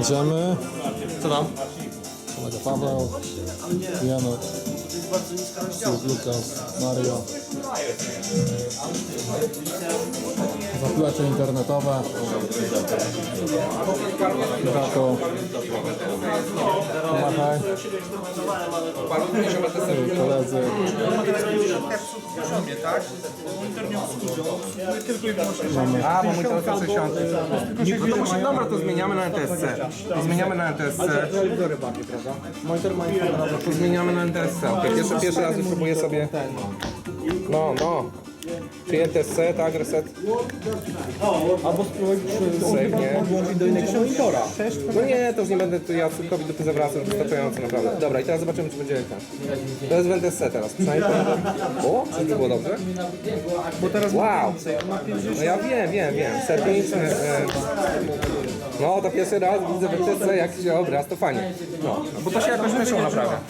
Idziemy. Co tam? Kolega Paweł, Janek, Lukas, Mario. Zaplecze internetowe. Pirato. Pomachaj. Ty, Koledzy. A, bo mój telefon 60. No to musi, dobra, to zmieniamy na NTSC. To zmieniamy na NTSC. To zmieniamy na NTSC. Pierwszy, pierwszy raz próbuję sobie. No, no. Czy NTSC, tak, reset? Albo spróbuj włączyć do innego monitora. No nie, to już nie będę, to ja Słupkowi dupy zawracam, wystarczająco naprawdę. Dobra, i teraz zobaczymy, czy będzie ekran. To jest w NTSC teraz, przynajmniej. O, czyżby było dobrze? Bo teraz Wow! No ja wiem, wiem, wiem. Settings, e, e, no to pierwszy raz widzę w jak się obraz, to fajnie. No, bo to się jakoś myszą naprawia.